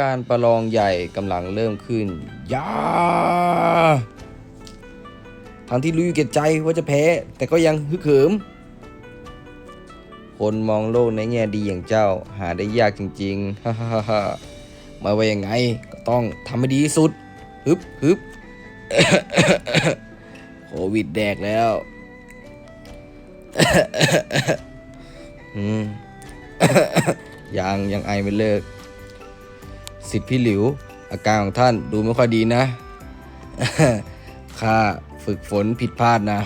การประลองใหญ่กำลังเริ่มขึ้นยาทั้งที่รู้อยู่แก่ใจว่าจะแพ้ แต่ก็ยังฮึกเหิม คนมองโลกในแง่ดีอย่างเจ้าหาได้ยากจริงๆฮ่าฮ่าฮ่าไมาว่ายังไงก็ต้องทำให้ดีที่สุด ฮึบฮึบโควิดแดกแล้วอืมยังยังไอไม่เลิก สิทธิ์พี่หลิว อาการของท่านดูไม่ค่อยดีนะข้าฝึกฝนผิดพลาดนะ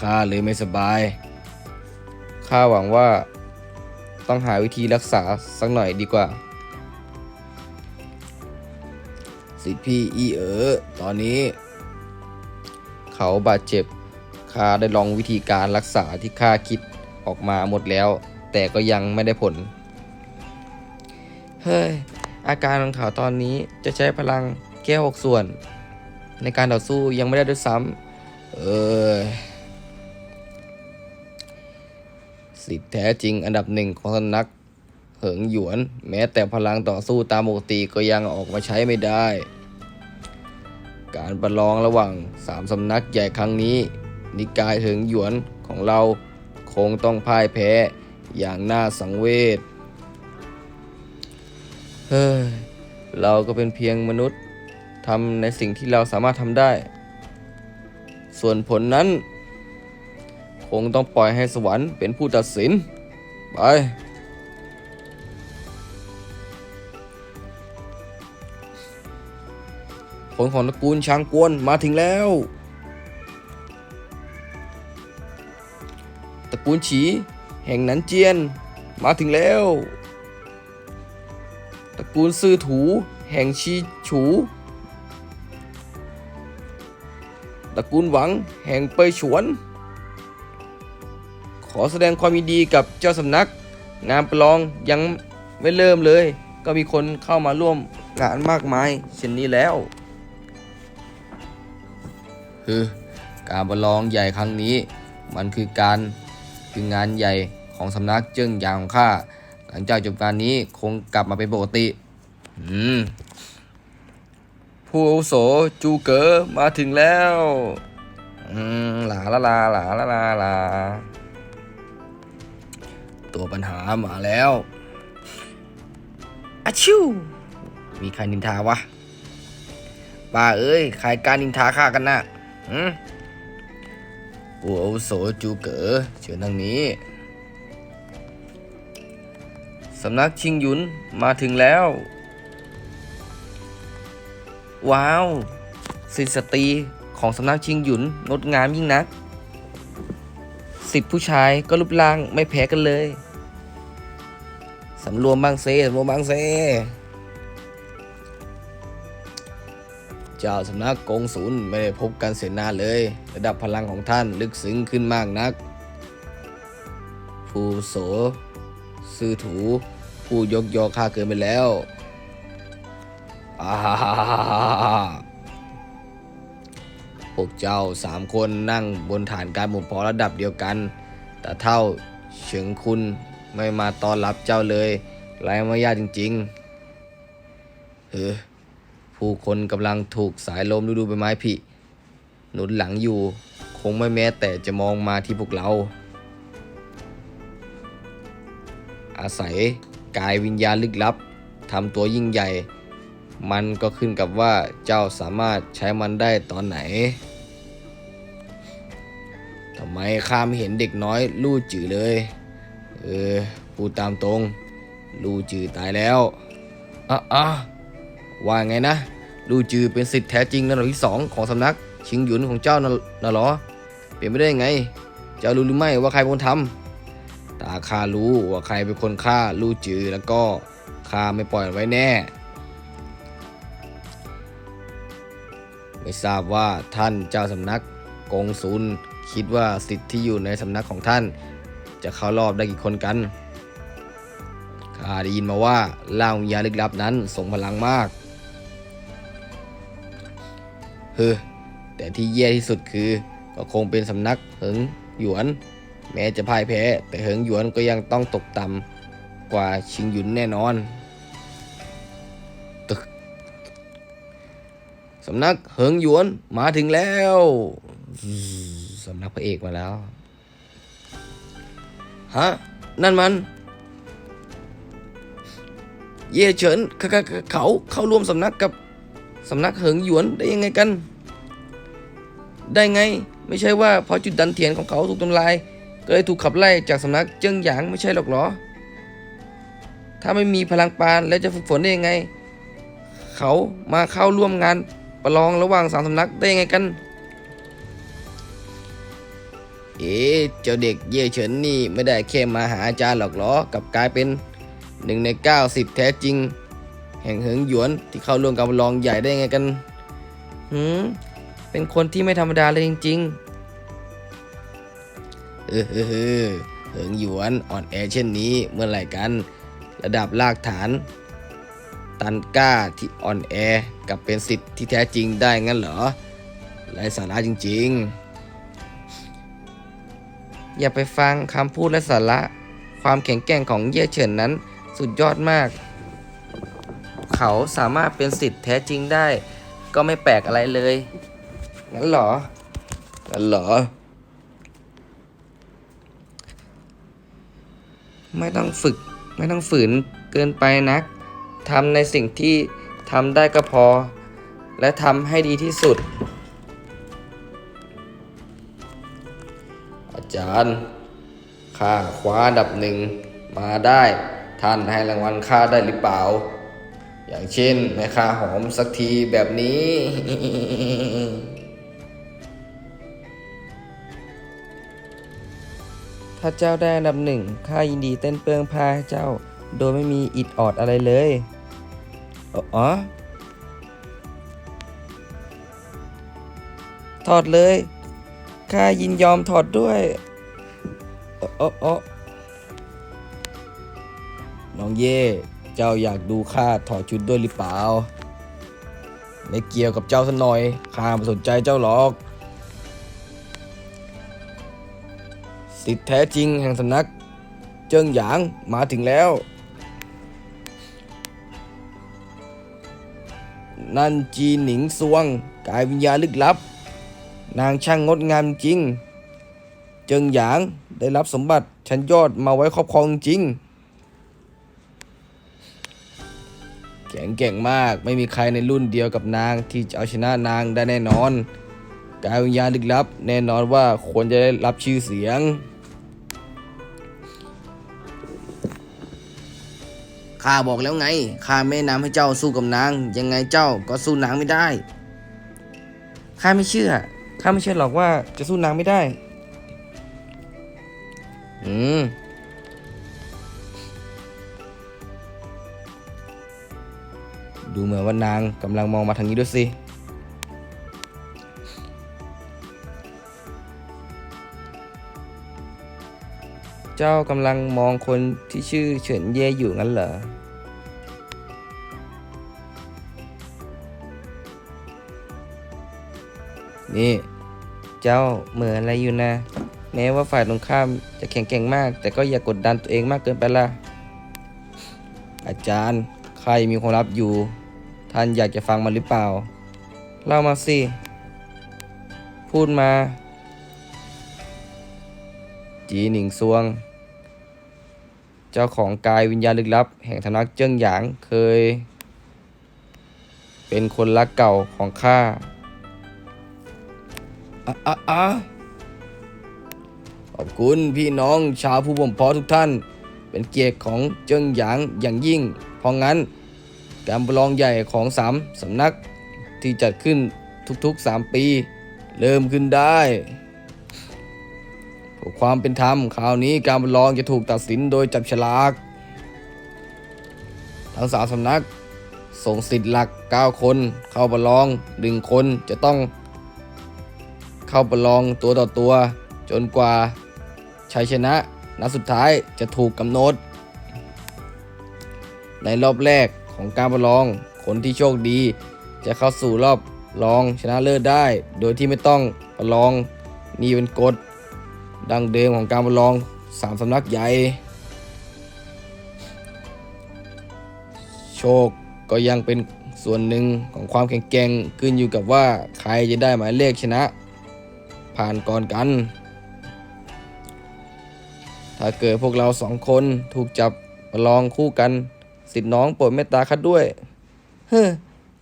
ข้าเลยไม่สบายข้าหวังว่าต้องหาวิธีรักษาสักหน่อยดีกว่า สิทธิ์พี่อีเอ๋อตอนนี้ เขาบาดเจ็บข้าได้ลองวิธีการรักษาที่ข้าคิดออกมาหมดแล้ว แต่ก็ยังไม่ได้ผล เฮ้ย อาการของเขาตอนนี้จะใช้พลังแก้หกส่วน ในการต่อสู้ยังไม่ได้ด้วยซ้ำเออสิทธิ์แท้จริงอันดับหนึ่งของสำนักเหิงหยวน แม้แต่พลังต่อสู้ตามปกติก็ยังออกมาใช้ไม่ได้ การประลองระหว่างสามสำนักใหญ่ครั้งนี้ นิกายเหิงหยวนของเราคงต้องพ่ายแพ้อย่างน่าสังเวช เฮ้ย เราก็เป็นเพียงมนุษย์ทำในสิ่งที่เราสามารถทำได้ ส่วนผลนั้น คงต้องปล่อยให้สวรรค์เป็นผู้ตัดสิน ไปคนของตระกูลช้างกวนมาถึงแล้วตระกูลฉีแห่งนันเจียน มาถึงแล้ว ระกูลซื่อถูแห่งชีฉูตระกูลหวังแห่งเปยฉวน ขอแสดงความยินดีกับเจ้าสำนัก งานประลองยังไม่เริ่มเลย ก็มีคนเข้ามาร่วมงานมากมายเช่นนี้แล้วคือการประลองใหญ่ครั้งนี้ มันคือการคืองานใหญ่ของสำนักเจิ้งหยางของข้า หลังจากจบการนี้คงกลับมาเป็นปกติ อืม ผู้อาวุโสจูเก๋อมาถึงแล้ว อืม หลาละลาหลาละลาลาตัวปัญหามาแล้วอาชิว มีใครนินทาวะป้าเอ้ย ใครกล้ารนินทาข้ากันนะหืมผู้อาวุโสจูเก๋อเชิญทางนี้ สำนักชิงหยุนมาถึงแล้ว ว้าวสิทธิสตรีของสำนักชิงหยุนงดงามยิ่งนักสิทธิผู้ชายก็รูปร่างไม่แพ้กันเลยสำรวมบางเซสำรวมบางเซเจ้าสำนักกงศูนย์ไม่ได้พบกันเสียนานเลย ระดับพลังของท่านลึกซึ้งขึ้นมากนักผู้โสซื่อถู ผู้ยกยอข้าเกินไปแล้วอาพวกเจ้าสามคนนั่งบนฐานการบ่มเพาะระดับเดียวกัน แต่เท่าเฉิงคุณไม่มาต้อนรับเจ้าเลยไรมารยาทจริงๆเออผู้คนกำลังถูกสายลมฤดูใบไม้ผลิหนุนหลังอยู่ คงไม่แม้แต่จะมองมาที่พวกเรา อาศัย กายวิญญาณลึกลับทำตัวยิ่งใหญ่ มันก็ขึ้นกับว่าเจ้าสามารถใช้มันได้ตอนไหนทำไมข้าไม่เห็นเด็กน้อยลู่จือเลย เออพูดตามตรง ลู่จือตายแล้วอะอะว่าไงนะ ลู่จือเป็นสิทธิ์แท้จริงระดับที่สองของสำนักชิงหยุนของเจ้าน่ะน่ะเหรอ เป็นไม่ได้ไง เจ้ารู้หรือไม่ว่าใครเป็นคนทำ ตาข้ารู้ว่าใครเป็นคนฆ่าลู่จือแล้วก็ข้าไม่ปล่อยไว้แน่ ไม่ทราบว่าท่านเจ้าสำนักกงสุนคิดว่าสิทธิ์ที่อยู่ในสำนักของท่าน จะเข้ารอบได้กี่คนกันข้าได้ยินมาว่าล่างยาลึกลับนั้นส่งพลังมากเฮ้อแต่ที่แย่ที่สุดคือก็คงเป็นสำนักเหิงหยวน แม้จะพ่ายแพ้ แต่เหิงหยวนก็ยังต้องตกต่ำกว่าชิงหยุนแน่นอนตึกสำนักเหิงหยวนมาถึงแล้วสำนักพระเอกมาแล้วฮะนั่นมัน เย่เฉินเขาเขาเขาเข้าร่วมสำนักกับสำนักเหิงหยวนได้ยังไงกัน ได้ไง ไม่ใช่ว่าเพราะจุดดันเทียนของเขาถูกทำลาย ก็เลยถูกขับไล่จากสำนักเจิ้งหยางไม่ใช่หรอกเหรอ ถ้าไม่มีพลังปานแล้วจะฝึกฝนได้ยังไง เขามาเข้าร่วมงานประลองระหว่างสามสำนักได้ยังไงกัน เอ๊ะเจ้าเด็กเย่เฉินนี่ไม่ได้แค่มาหาอาจารย์หรอกเหรอกับกลายเป็นหนึ่งในเก้าสิบแท้จริง แห่งเหิงหยวนที่เข้าร่วมการประลองใหญ่ได้ยังไงกันหืมเป็นคนที่ไม่ธรรมดาเลยจริง ๆ เออเออเออเหิงหยวนอ่อนแอเช่นนี้เมื่อไหร่กัน ระดับรากฐาน ตันก้าที่อ่อนแอกับเป็นสิทธิ์ที่แท้จริงได้งั้นเหรอไร้สาระจริง ๆ อย่าไปฟังคำพูดและสาระ ความแข็งแกร่งของเย่เฉินนั้นสุดยอดมาก เขาสามารถเป็นสิทธิ์แท้จริงได้ ก็ไม่แปลกอะไรเลย งั้นเหรองั้นเหรอ ไม่ต้องฝึก ไม่ต้องฝืนเกินไปนักทำในสิ่งที่ทำได้ก็พอ และทำให้ดีที่สุด อาจารย์ข้าคว้าดับหนึ่งมาได้ท่านให้รางวัลข้าได้หรือเปล่า อย่างเช่นแม่ค้าหอมสักทีแบบนี้ ถ้าเจ้าได้อันดับหนึ่งข้ายินดีเต้นเปลืองผ้าให้เจ้า โดยไม่มีอิดออดอะไรเลย อ๋อ ถอดเลย ข้ายินยอมถอดด้วยอ๋ออ๋ออ๋อน้องเย่ เจ้าอยากดูข้าถอดชุดด้วยหรือเปล่า ไม่เกี่ยวกับเจ้าสักหน่อย ข้าไม่สนใจเจ้าหรอก สิทธิแท้จริงแห่งสำนัก เจิ้งหยางมาถึงแล้ว นันจีหนิงซวง กายวิญญาลึกลับ นางช่างงดงามจริง เจิงหยางได้รับสมบัติชั้นยอดมาไว้ครอบครองจริงแข็งแกร่งมากไม่มีใครในรุ่นเดียวกับนางที่จะเอาชนะนางได้แน่นอน กายวิญญาณลึกลับ แน่นอนว่าควรจะได้รับชื่อเสียง ข้าบอกแล้วไง ข้าไม่แนะนำให้เจ้าสู้กับนาง ยังไงเจ้าก็สู้นางไม่ได้ ข้าไม่เชื่อ ข้าไม่เชื่อหรอกว่าจะสู้นางไม่ได้ อืม ดูเหมือนว่านางกำลังมองมาทางนี้ด้วยสิ จ้ากำลังมองคนที่ชื่อเฉินเย่อยู่งั้นเหรอ นี่ เจ้าเหมือนอะไรอยู่นะ แม้ว่าฝ่ายตรงข้ามจะแข็งแกร่งมาก แต่ก็อย่ากดดันตัวเองมากเกินไปละอาจารย์ ใครมีความลับอยู่ ท่านอยากจะฟังมันหรือเปล่า เล่ามาสิ พูดมาจีหนิงซวง เจ้าของกายวิญญาณลึกลับ แห่งธนักเจิ้งหยางเคย เป็นคนรักเก่าของข้าอะอะอะขอบคุณพี่น้องชาวผู้บ่มเพาะทุกท่าน เป็นเกียรติของเจิ้งหยางอย่างยิ่ง เพราะงั้น การประลองใหญ่ของสามสำนักที่จัดขึ้นทุกๆ 3 ปี เริ่มขึ้นได้ อความเป็นธรรมคราวนี้การประลองจะถูกตัดสินโดยจับฉลากทั้งสามสำนักส่งสิทธิ์หลัก 9 คน เข้าประลองหนึ่งคนจะต้อง เข้าประลองตัวต่อตัว จนกว่าชัยชนะนัดสุดท้ายจะถูกกำหนด ในรอบแรกของการประลองคนที่โชคดี จะเข้าสู่รอบรองชนะเลิศได้ โดยที่ไม่ต้องประลองนี่เป็นกฎ ดังเดิมของการประลองสามสำนักใหญ่ โชคก็ยังเป็นส่วนหนึ่งของความแข็งแกร่งขึ้นอยู่กับว่าใครจะได้หมายเลขชนะ ผ่านก่อนกัน ถ้าเกิดพวกเราสองคนถูกจับประลองคู่กัน สิทธิ์น้องโปรดเมตตาคัดด้วย เฮ้อ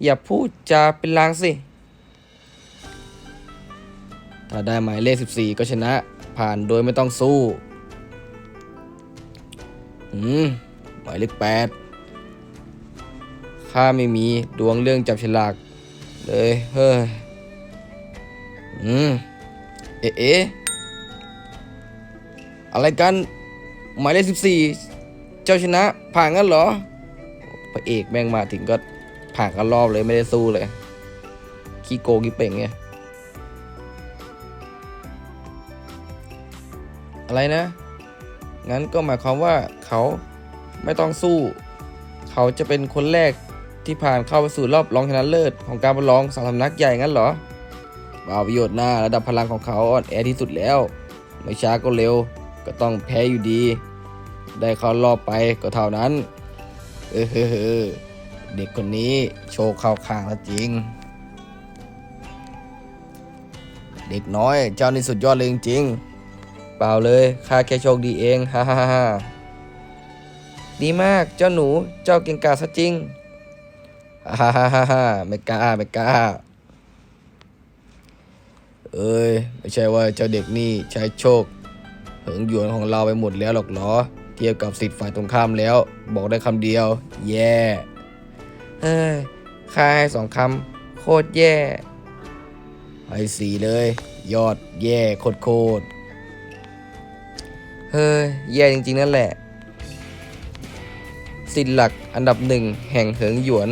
อย่าพูดจาเป็นลางสิ ถ้าได้หมายเลข 14 ก็ชนะ ผ่านโดยไม่ต้องสู้ อืมหมายเลข8ข้าไม่มีดวงเรื่องจับฉลากเลย เฮ้ย อืม เอ๊ะอะไรกัน หมายเลข14เจ้าชนะ ผ่านงั้นเหรอ พระเอกแม่งมาถึงก็ผ่านกันรอบเลยไม่ได้สู้เลย ขี้โกงขี้เป่งไง อะไรนะ งั้นก็หมายความว่าเขาไม่ต้องสู้ เขาจะเป็นคนแรกที่ผ่านเข้าไปสู่รอบรองชนะเลิศของการประลองสามสำนักใหญ่งั้นเหรอเปล่าประโยชน์หน้าระดับพลังของเขาอ่อนแอที่สุดแล้ว ไม่ช้าก็เร็ว ก็ต้องแพ้อยู่ดี ได้เข้ารอบไปก็เท่านั้น เออเฮ้อเด็กคนนี้โชว์เข้าข้างแล้วจริง เด็กน้อยเจ้านี่สุดยอดเลยจริงๆ เปล่าเลยข้าแค่โชคดีเองฮ่าฮ่าฮ่าดีมากเจ้าหนูเจ้าเก่งกาซะจริงฮ่าฮ่าฮ่าฮ่าไม่กล้าไม่กล้า เอ้ยไม่ใช่ว่าเจ้าเด็กนี่ใช้โชคเหิงหยวนของเราไปหมดแล้วหรอกหรอ เทียบกับสิทธิ์ฝ่ายตรงข้ามแล้ว บอกได้คำเดียว แย่ เฮ้ยค่าให้สองคำโคตรแย่ให้สี่เลย ยอดแย่โคตรโคตร เฮ้ย แย่จริงๆ นั่นแหละ สิทธิหลักอันดับหนึ่งแห่งเหิงหยวน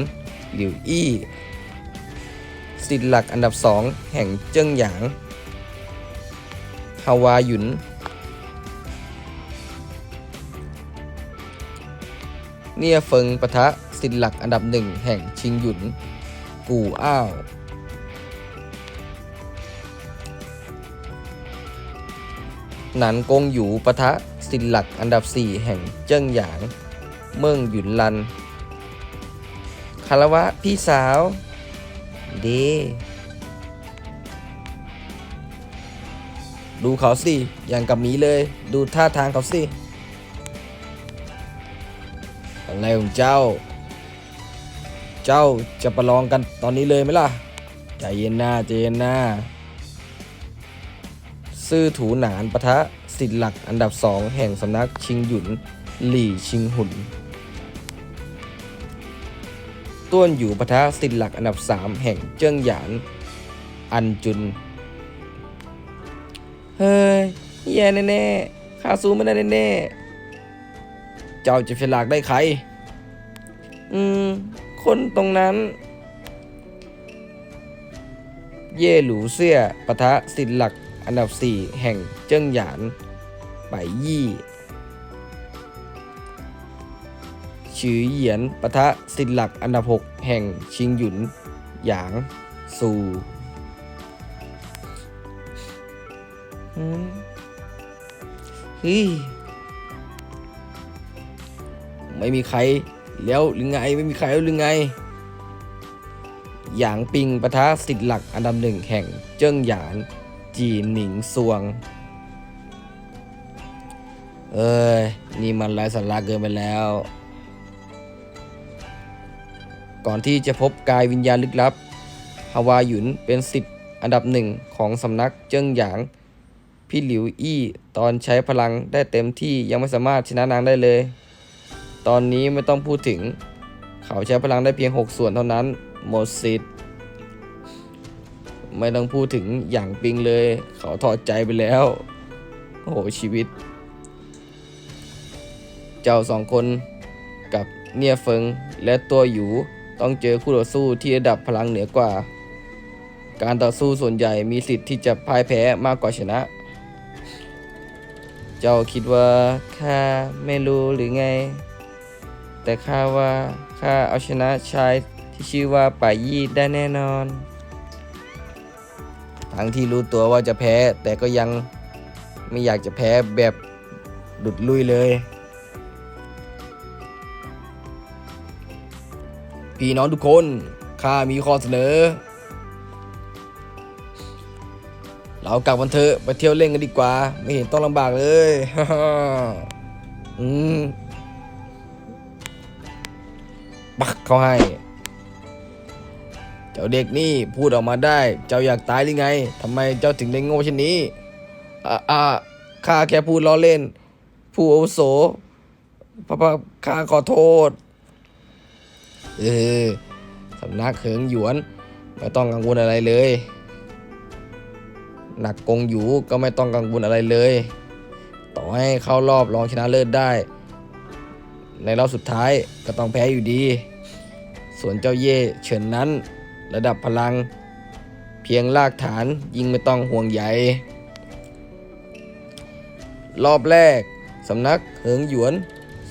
หลิวอี้ สิทธิหลักอันดับสองแห่งเจิ้งหยาง ฮาวาหยุน เนี่ยเฟิงปะทะสิทธิหลักอันดับหนึ่งแห่งชิงหยุน กูอ้าว หนันกงหยูปะทะสิทธิ์หลักอันดับ 4 แห่งเจิ้งหยาง เมืองหยุนลัน คารวะพี่สาวดีดูเขาสิ อย่างกับหมีเลย ดูท่าทางเขาสิ อะไรของเจ้า เจ้าจะประลองกันตอนนี้เลยไหมล่ะ ใจเย็นหน้าใจเย็นหน้า ซื่อถูหนานปะทะสิทธิ์หลักอันดับสองแห่งสำนักชิงหยุน หลี่ชิงหุน ต้วนอยู่ปะทะสิทธิ์หลักอันดับสามแห่งเจิ้งหยาน อันจุน เฮ้ยแย่แน่ๆข้าสู้ไม่ได้แน่ๆเจ้าจะฉลากได้ใคร อืม คนตรงนั้นเย่หลูเซี่ยปะทะสิทธิ์หลัก อันดับ 4 แห่งเจิ้งหยานไปยี่ชือเหยียนปะทะสิทธิ์หลักอันดับ 6 แห่งชิงหยุน หยางซูฮ้ยไม่มีใครแล้วหรือไงไม่มีใครแล้วหรือไง หยางปิงปะทะสิทธิ์หลักอันดับหนึ่งแห่งเจิ้งหยาน จีหนิงซวง เอ้ย นี่มันไร้สาระเกินไปแล้ว ก่อนที่จะพบกายวิญญาณลึกลับ ฮาวาหยุนเป็นสิทธิ์อันดับหนึ่งของสำนักเจิ้งหยาง พี่หลิวอี้ตอนใช้พลังได้เต็มที่ยังไม่สามารถชนะนางได้เลย ตอนนี้ไม่ต้องพูดถึง เขาใช้พลังได้เพียง 6 ส่วนเท่านั้น หมดสิทธิ์ ไม่ต้องพูดถึงอย่างปิงเลย เขาถอดใจไปแล้ว โอ้โหชีวิต เจ้าสองคนกับเนี่ยเฟิงและตัวหยูต้องเจอคู่ต่อสู้ที่ระดับพลังเหนือกว่า การต่อสู้ส่วนใหญ่มีสิทธิ์ที่จะพ่ายแพ้มากกว่าชนะ เจ้าคิดว่าข้าไม่รู้หรือไง แต่ข้าว่าข้าเอาชนะชายที่ชื่อว่าป่ายี่ได้แน่นอน ทั้งที่รู้ตัวว่าจะแพ้ แต่ก็ยังไม่อยากจะแพ้แบบดุดลุยเลย พี่น้องทุกคนข้ามีข้อเสนอ เรากลับกันเถอะไปเที่ยวเล่นกันดีกว่า ไม่เห็นต้องลำบากเลยอืมปักเขาให้ จ้าเด็กนี่พูดออกมาได้ เจ้าอยากตายหรือไงทำไมเจ้าถึงได้โง่เช่นนี้อ่าอ่าข้าแค่พูดล้อเล่น ผู้อาวุโสพระพระข้าขอโทษ เออสำนักเขิงหยวน ไม่ต้องกังวลอะไรเลย หนักกงอยู่ก็ไม่ต้องกังวลอะไรเลย ต่อให้เข้ารอบรองชนะเลิศได้ ในรอบสุดท้ายก็ต้องแพ้อยู่ดี ส่วนเจ้าเย่เฉินนั้น ระดับพลัง เพียงลากฐานยิงไม่ต้องห่วงใยรอบแรก สำนักเหิงหยวน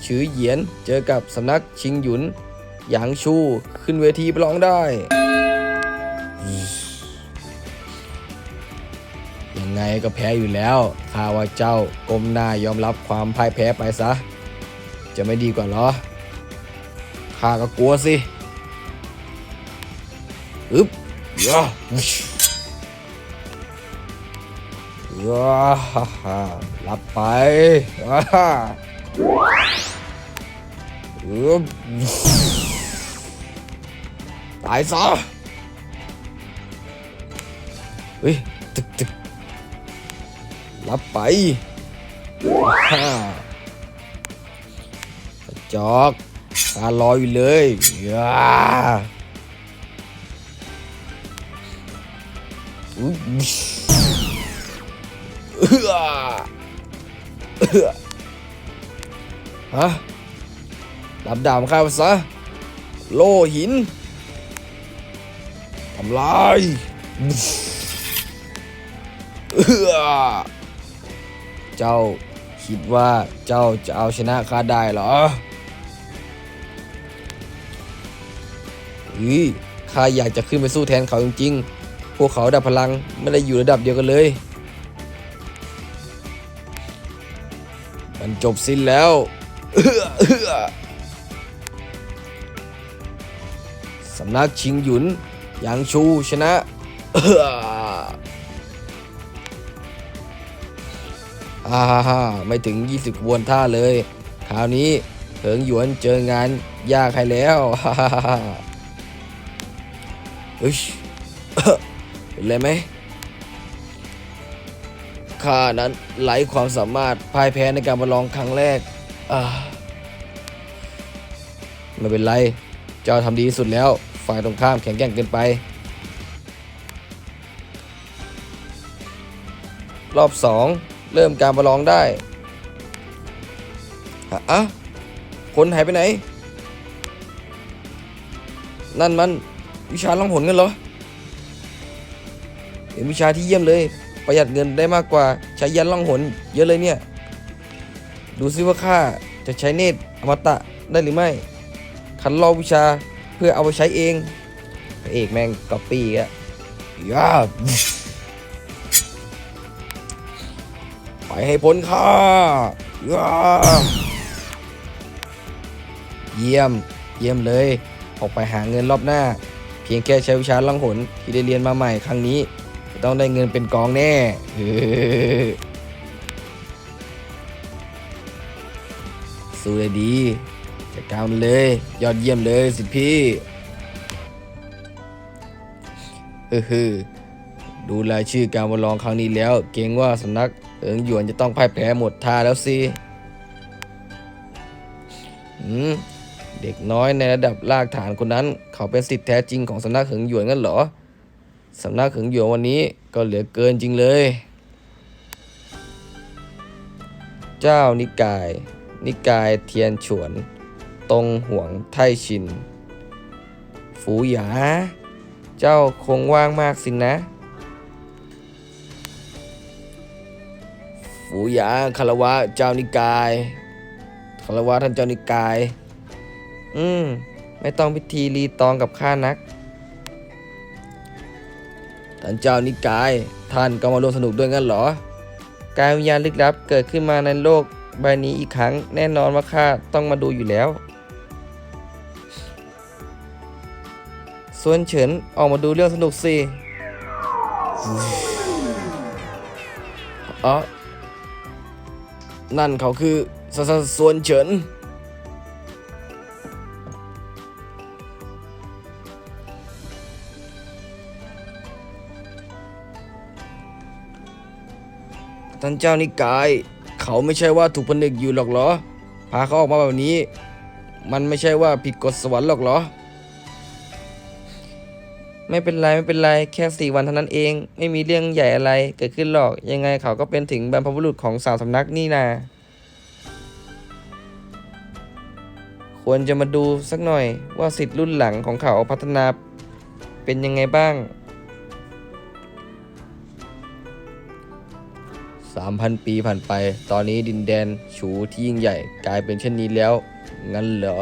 ฉือเหยียนเจอกับสำนักชิงหยุน หยางชูขึ้นเวทีประลองได้ ยังไงก็แพ้อยู่แล้วข้าว่าเจ้าก้มหน้ายอมรับความพ่ายแพ้ไปซะ จะไม่ดีกว่าเหรอข้าก็กลัวสิ อึ๊บยาว้าฮ่าฮ่ารับไปว้าฮ่าอึ๊บตายซะเฮ้ยตึกตึกรับไปว้าฮ่าจอกข้ารออยู่เลยยา อุ๊ยเอือเอือฮะรับดาบข้าซะ โลหินทำลายเอือเจ้าคิดว่าเจ้าจะเอาชนะข้าได้เหรอเฮ้ยข้าอยากจะขึ้นไปสู้แทนเขาจริงๆ พวกเขาดับพลังไม่ได้อยู่ระดับเดียวกันเลย มันจบสิ้นแล้วสำนักชิงหยุนหยางชูชนะเอื้อฮ่าฮ่าฮ่าไม่ถึง 20บวนท่าเลย คราวนี้เหิงหยวนเจองานยากใครแล้วฮ่าฮ่าฮ่า เฮ้ยเป็นไรไหมข้านั้นไร้ความสามารถพ่ายแพ้ในการประลองครั้งแรกอ่าไม่เป็นไร เจ้าทำดีที่สุดแล้ว ฝ่ายตรงข้ามแข็งแกร่งเกินไป รอบสองเริ่มการประลองได้ฮะอะคนหายไปไหน นั่นมัน วิชาล่องหนกันเหรอ เป็นวิชาที่เยี่ยมเลย ประหยัดเงินได้มากกว่าใช้ยันล่องหนเยอะเลยเนี่ย ดูซิว่าข้าจะใช้เนตรอมตะได้หรือไม่คันลอกวิชาเพื่อเอาไปใช้เองพระเอกแม่งก๊อปปี้อีกอะย่าไปให้พ้นข้าย่าเยี่ยม เยี่ยมเลย ออกไปหาเงินรอบหน้า เพียงแค่ใช้วิชาล่องหนที่ได้เรียนมาใหม่ครั้งนี้ ต้องได้เงินเป็นกองแน่สู้ได้ดีจัดการมันเลย ยอดเยี่ยมเลยสิพี่เออฮือดูรายชื่อการประลองครั้งนี้แล้ว เกรงว่าสำนักเอิงหยวนจะต้องพ่ายแพ้หมดท่าแล้วสิอืมเด็กน้อยในระดับรากฐานคนนั้น เขาเป็นสิทธิ์แท้จริงของสำนักเหิงหยวนงั้นเหรอ สำนักเหิงหยวนวันนี้ก็เหลือเกินจริงเลย เจ้านิกาย นิกายเทียนฉวน ตรงห่วงไทชิน ฝูหยา เจ้าคงว่างมากสินนะ ฝูหยาคารวะเจ้านิกายคารวะท่านเจ้านิกาย อืม ไม่ต้องพิธีรีตองกับข้านัก ท่านเจ้านิกาย ท่านก็มาร่วมสนุกด้วยงั้นเหรอ การวิญญาณลึกลับเกิดขึ้นมาในโลกใบนี้อีกครั้ง แน่นอนว่าข้าต้องมาดูอยู่แล้วส่วนเฉินออกมาดูเรื่องสนุกสิอ๋อนั่นเขาคือสสส่วนเฉิน ท่านเจ้านิกาย เขาไม่ใช่ว่าถูกผนึกอยู่หรอกเหรอ พาเขาออกมาแบบนี้ มันไม่ใช่ว่าผิดกฎสวรรค์หรอกเหรอ ไม่เป็นไรไม่เป็นไรแค่สี่วันเท่านั้นเอง ไม่มีเรื่องใหญ่อะไรเกิดขึ้นหรอก ยังไงเขาก็เป็นถึงบรรพบุรุษของสาวสำนักนี่นาควรจะมาดูสักหน่อยว่าสิทธิ์รุ่นหลังของเขาพัฒนาเป็นยังไงบ้าง 3,000 ปีผ่านไป ตอนนี้ดินแดนฉูที่ยิ่งใหญ่ กลายเป็นเช่นนี้แล้ว งั้นเหรอ